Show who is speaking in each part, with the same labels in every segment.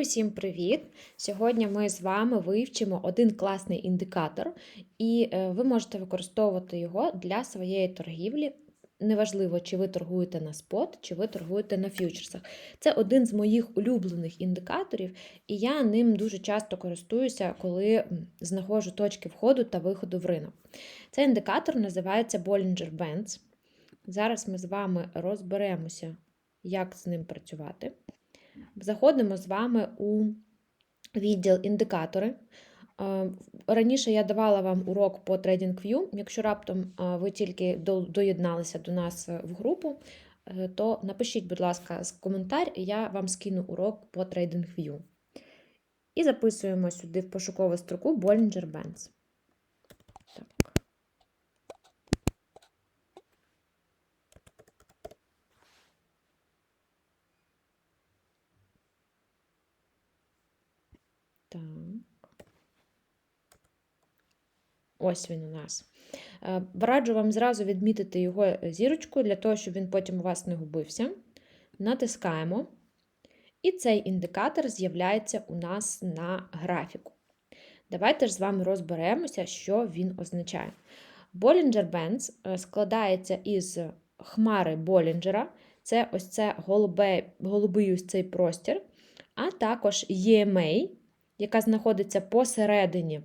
Speaker 1: Усім привіт! Сьогодні ми з вами вивчимо один класний індикатор, і е, ви можете використовувати його для своєї торгівлі. Неважливо, чи ви торгуєте на спот, чи ви торгуєте на ф'ючерсах. Це один з моїх улюблених індикаторів, і я ним дуже часто користуюся, коли знаходжу точки входу та виходу в ринок. Цей індикатор називається Bollinger Bands. Зараз ми з вами розберемося, як з ним працювати. Заходимо з вами у відділ індикатори. Е, Раніше я давала вам урок по TradingView. Якщо раптом е, ви тільки доєдналися до нас е, в групу, то напишіть, будь ласка, коментар, і я вам скину урок по TradingView. І записуємо сюди в пошукову строку Bollinger Bands. Так. Так. Ось він у нас. Е, Раджу вам зразу відмітити його е, зірочкою, для того, щоб він потім у вас не губився. Натискаємо. І цей індикатор з'являється у нас на графіку. Давайте ж з вами розберемося, що він означає. Bollinger Bands е, складається із хмари Болінджера, це ось це голубе, голубий ось цей простір, а також EMA, яка знаходиться посередині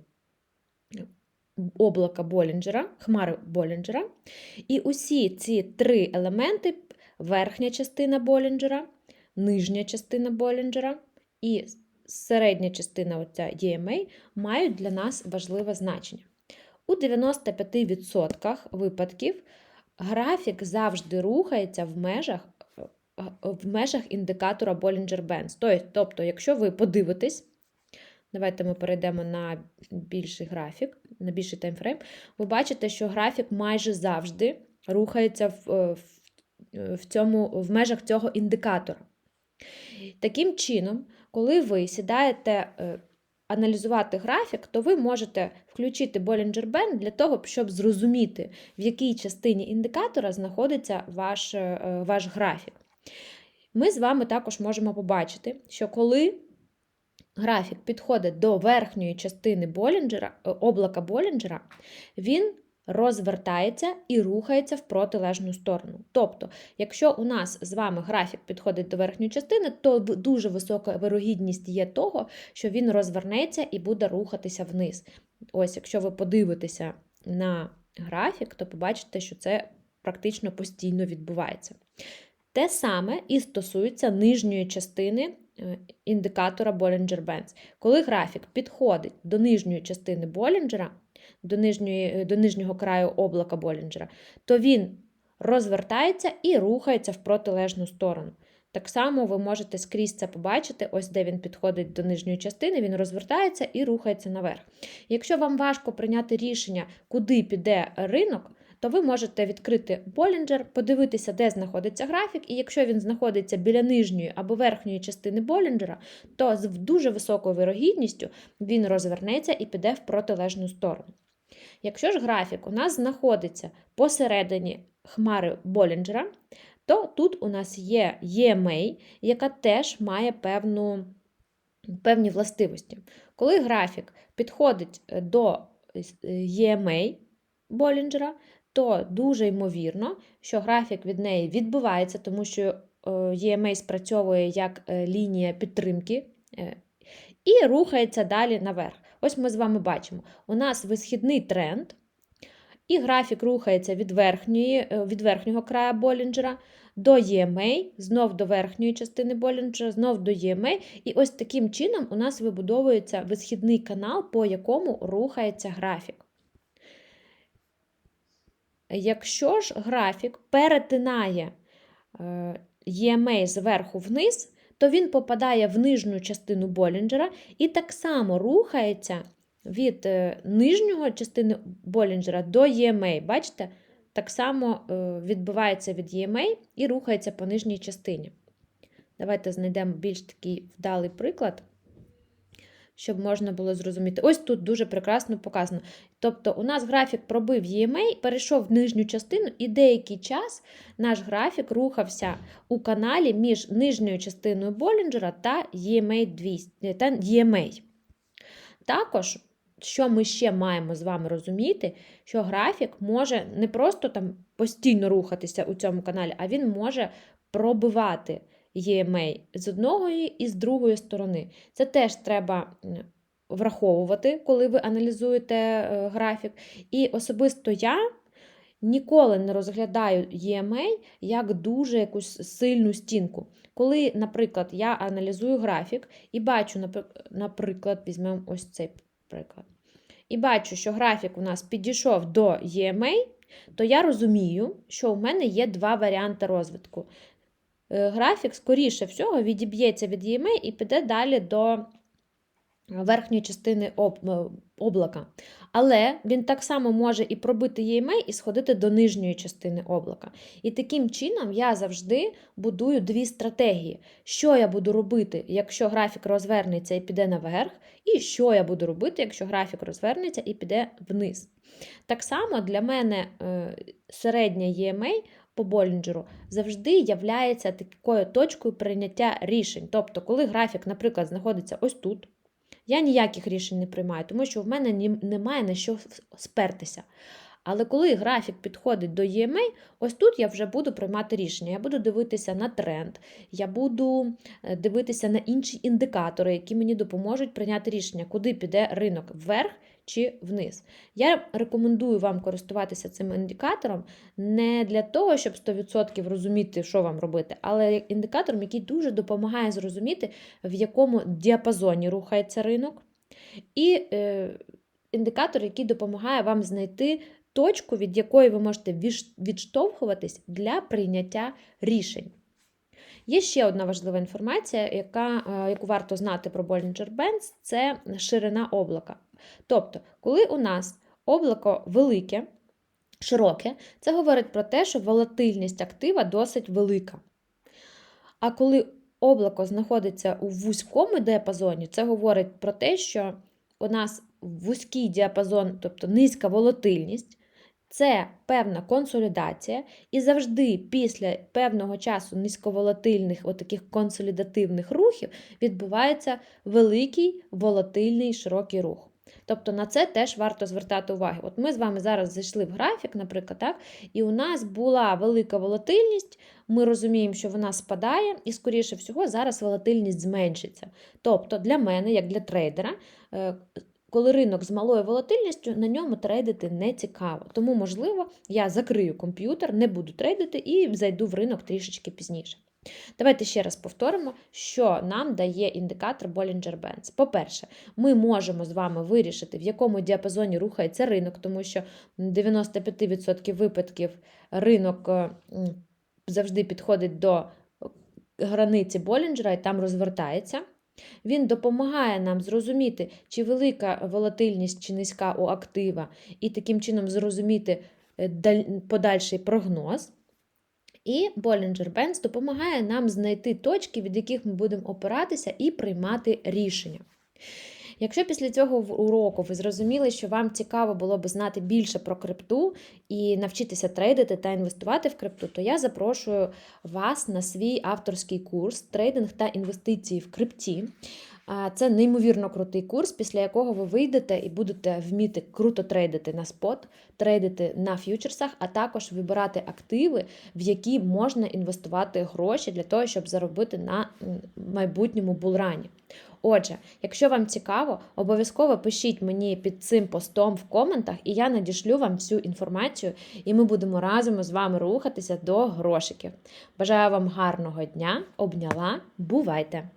Speaker 1: облака Болінджера, хмари Болінджера. І усі ці три елементи: верхня частина Болінджера, нижня частина Болінджера і середня частина оця EMA мають для нас важливе значення. У 95% випадків графік завжди рухається в межах в межах індикатора Bollinger Bands. Тобто, якщо ви подивитесь, давайте ми перейдемо на більший графік, на більший таймфрейм, ви бачите, що графік майже завжди рухається в, в, в, цьому, в межах цього індикатора. Таким чином, коли ви сідаєте е, аналізувати графік, то ви можете включити Bollinger Band для того, щоб зрозуміти, в якій частині індикатора знаходиться ваш, е, ваш графік. Ми з вами також можемо побачити, що коли графік підходить до верхньої частини Болінджера, е, облака Болінджера, він розвертається і рухається в протилежну сторону. Тобто, якщо у нас з вами графік підходить до верхньої частини, то дуже висока вирогідність є того, що він розвернеться і буде рухатися вниз. Ось, якщо ви подивитеся на графік, то побачите, що це практично постійно відбувається. Те саме і стосується нижньої частини індикатора Bollinger Bands. Коли графік підходить до нижньої частини Болінджера, до, е, до нижнього краю облака Болінджера, то він розвертається і рухається в протилежну сторону. Так само ви можете скрізь це побачити, ось де він підходить до нижньої частини, він розвертається і рухається наверх. Якщо вам важко прийняти рішення, куди піде ринок, то ви можете відкрити Болінджер, подивитися, де знаходиться графік, і якщо він знаходиться біля нижньої або верхньої частини Болінджера, то з дуже високою вирогідністю він розвернеться і піде в протилежну сторону. Якщо ж графік у нас знаходиться посередині хмари Болінджера, то тут у нас є EMA, яка теж має певну, певні властивості. Коли графік підходить е, до EMA Болінджера, то дуже ймовірно, що графік від неї відбувається, тому що е, EMA спрацьовує як е, лінія підтримки е, і рухається далі наверх. Ось ми з вами бачимо: у нас висхідний тренд, і графік рухається від, верхньої, від верхнього краю Болінджера до EMA, знов до верхньої частини Болінджера, знов до EMA. І ось таким чином у нас вибудовується висхідний канал, по якому рухається графік. Якщо ж графік перетинає е, EMA зверху вниз, то він попадає в нижню частину Болінджера і так само рухається від е, нижнього частини Болінджера до EMA. Бачите? Так само е, відбивається від EMA і рухається по нижній частині. Давайте знайдемо більш такий вдалий приклад, щоб можна було зрозуміти. Ось тут дуже прекрасно показано. Тобто, у нас графік пробив EMA, перейшов в нижню частину, і деякий час наш графік рухався у каналі між нижньою частиною Болінджера та EMA 200, та EMA. Також, що ми ще маємо з вами розуміти, що графік може не просто там постійно рухатися у цьому каналі, а він може пробивати EMA з одної і з другої сторони. Це теж треба враховувати, коли ви аналізуєте е, графік. І особисто я ніколи не розглядаю EMA як дуже якусь сильну стінку. Коли, наприклад, я аналізую графік і бачу, наприклад, візьмемо ось цей приклад. І бачу, що графік у нас підійшов до EMA, то я розумію, що у мене є два варіанти розвитку. Е, Графік, скоріше всього, відіб'ється від EMA і піде далі до верхньої частини е, облака. Але він так само може і пробити EMA, і сходити до нижньої частини облака. І таким чином я завжди будую дві стратегії. Що я буду робити, якщо графік розвернеться і піде наверх, і що я буду робити, якщо графік розвернеться і піде вниз. Так само для мене е, середня EMA по Болінджеру завжди являється такою точкою прийняття рішень. Тобто, коли графік, наприклад, знаходиться ось тут, я ніяких рішень не приймаю, тому що в мене немає на що спертися. Але коли графік підходить до EMA, ось тут я вже буду приймати рішення. Я буду дивитися на тренд, я буду е, дивитися на інші індикатори, які мені допоможуть прийняти рішення, куди піде ринок вверх чи вниз. Я рекомендую вам користуватися цим індикатором не для того, щоб 100% розуміти, що вам робити, але індикатором, який дуже допомагає зрозуміти, в якому діапазоні рухається ринок, і е, індикатор, який допомагає вам знайти точку, від якої ви можете відштовхуватись для прийняття рішень. Є ще одна важлива інформація, яка, е, яку варто знати про Bollinger Bands, це ширина облака. Тобто, коли у нас облако велике, широке, це говорить про те, що волатильність актива досить велика. А коли облако знаходиться у вузькому діапазоні, це говорить про те, що у нас вузький діапазон, тобто низька волатильність, це певна консолідація, і завжди після певного часу низьковолатильних отаких консолідативних рухів відбувається великий волатильний широкий рух. Тобто на це теж варто звертати увагу. От ми з вами зараз зайшли в графік, наприклад, так, і у нас була велика волатильність, ми розуміємо, що вона спадає, і, скоріше всього, зараз волатильність зменшиться. Тобто, для мене, як для трейдера, е, коли ринок з малою волатильністю, на ньому трейдити не цікаво. Тому, можливо, я закрию комп'ютер, не буду трейдити і зайду в ринок трішечки пізніше. Давайте ще раз повторимо, що нам дає індикатор Bollinger Bands. По-перше, ми можемо з вами вирішити, в якому діапазоні рухається ринок, тому що 95% випадків ринок е, завжди підходить до границі Болінджера і там розвертається. Він допомагає нам зрозуміти, чи велика волатильність, чи низька у актива, і таким чином зрозуміти е, подальший прогноз. І Bollinger Bands допомагає нам знайти точки, від яких ми будемо опиратися і приймати рішення. Якщо після цього уроку ви зрозуміли, що вам цікаво було б знати більше про крипту і навчитися трейдити та інвестувати в крипту, то я запрошую вас на свій авторський курс трейдинг та інвестиції в крипті. Це неймовірно крутий курс, після якого ви вийдете і будете вміти круто трейдити на спот, трейдити на ф'ючерсах, а також вибирати активи, в які можна інвестувати гроші для того, щоб заробити на майбутньому булрані. Отже, якщо вам цікаво, обов'язково пишіть мені під цим постом в коментах, і я надішлю вам всю інформацію, і ми будемо разом з вами рухатися до грошиків. Бажаю вам гарного дня, обняла, бувайте!